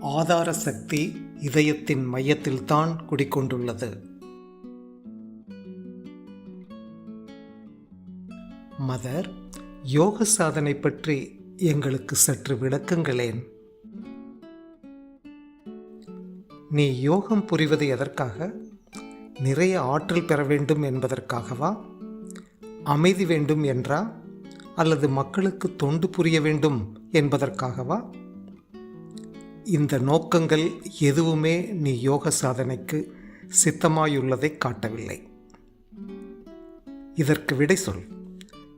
ஆதார சக்தி இதயத்தின் மையத்தில்தான் குடிக்கொண்டுள்ளது மதர் யோக சாதனை பற்றி எங்களுக்கு சற்று விளக்குங்களேன். நீ யோகம் புரிவது எதற்காக? நிறைய ஆற்றல் பெற வேண்டும் என்பதற்காகவா? அமைதி வேண்டும் என்றா? அல்லது மக்களுக்கு தொண்டு புரிய வேண்டும் என்பதற்காகவா? இந்த நோக்கங்கள் எதுவுமே நீ யோக சாதனைக்கு சித்தமாயுள்ளதை காட்டவில்லை. இதற்கு விடை சொல்.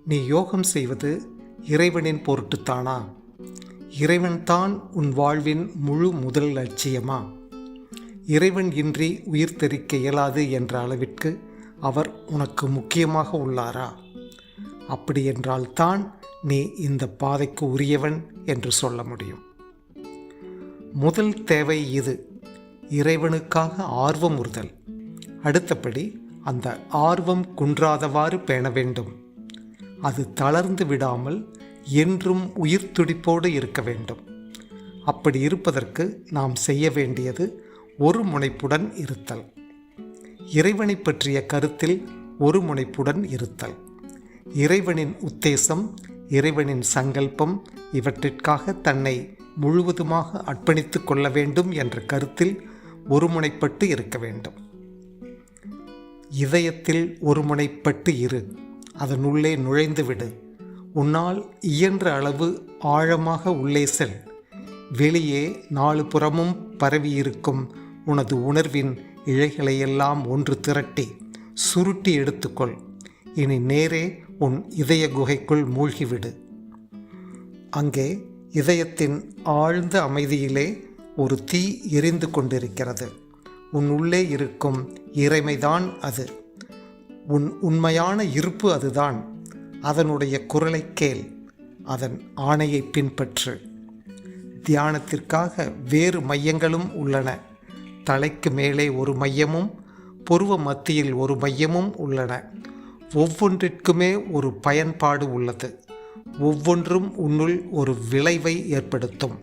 நீ யோகம் செய்வது இறைவனின் பொருட்டுத்தானா இறைவன்தான் உன் வாழ்வின் முழு முதல் லட்சியமா? இறைவன் இன்றி உயிர் தெரிக்க இயலாது என்ற அளவிற்கு அவர் உனக்கு முக்கியமாக உள்ளாரா? அப்படி என்றால்தான் நீ இந்த பாதைக்கு உரியவன் என்று சொல்ல முடியும். முதல் தேவை இது இறைவனுக்காக ஆர்வம் உறுதல். அடுத்தபடி அந்த ஆர்வம் குன்றாதவாறு பேண வேண்டும். அது தளர்ந்து விடாமல் என்றும் உயிர் துடிப்போடு இருக்க வேண்டும். அப்படி இருப்பதற்கு நாம் செய்ய வேண்டியது ஒரு முனைப்புடன் இருத்தல். இறைவனை பற்றிய கருத்தில் ஒரு முனைப்புடன் இருத்தல். இறைவனின் உத்தேசம் இறைவனின் சங்கல்பம் இவற்றிற்காக தன்னை முழுவதுமாக அர்ப்பணித்து கொள்ள வேண்டும் என்ற கருத்தில் ஒருமுனைப்பட்டு இருக்க வேண்டும். இதயத்தில் ஒருமுனைப்பட்டு இரு அதனுள்ளே நுழைந்துவிடு உன்னால் இயன்ற அளவு ஆழமாக உள்ளே செல். வெளியே நாலு புறமும் பரவியிருக்கும் உனது உணர்வின் இழைகளையெல்லாம் ஒன்று திரட்டி சுருட்டி எடுத்துக்கொள். இனி நேரே உன் இதய குகைக்குள் மூழ்கிவிடு. அங்கே இதயத்தின் ஆழ்ந்த அமைதியிலே ஒரு தீ எரிந்து கொண்டிருக்கிறது. உன் உள்ளே இருக்கும் இறைமைதான் அது. உன் உண்மையான இருப்பு அதுதான். அதனுடைய குரலை கேள். அதன் ஆணையை பின்பற்று. தியானத்திற்காக வேறு மையங்களும் உள்ளன. தலைக்கு மேலே ஒரு மையமும் புருவ மத்தியில் ஒரு மையமும் உள்ளன. ஒவ்வொன்றிற்குமே ஒரு பயன்பாடு உள்ளது. ஒவ்வொன்றும் உன்னுள் ஒரு விளைவை ஏற்படுத்தும்.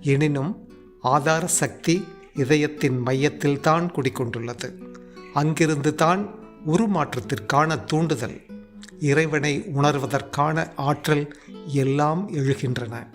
எனினும் ஆதார சக்தி இதயத்தின் மையத்தில்தான் குடிக்கொண்டுள்ளது அங்கிருந்து தான் உருமாற்றத்திற்கான தூண்டுதல். இறைவனை உணர்வதற்கான ஆற்றல் எல்லாம் எழுகின்றன.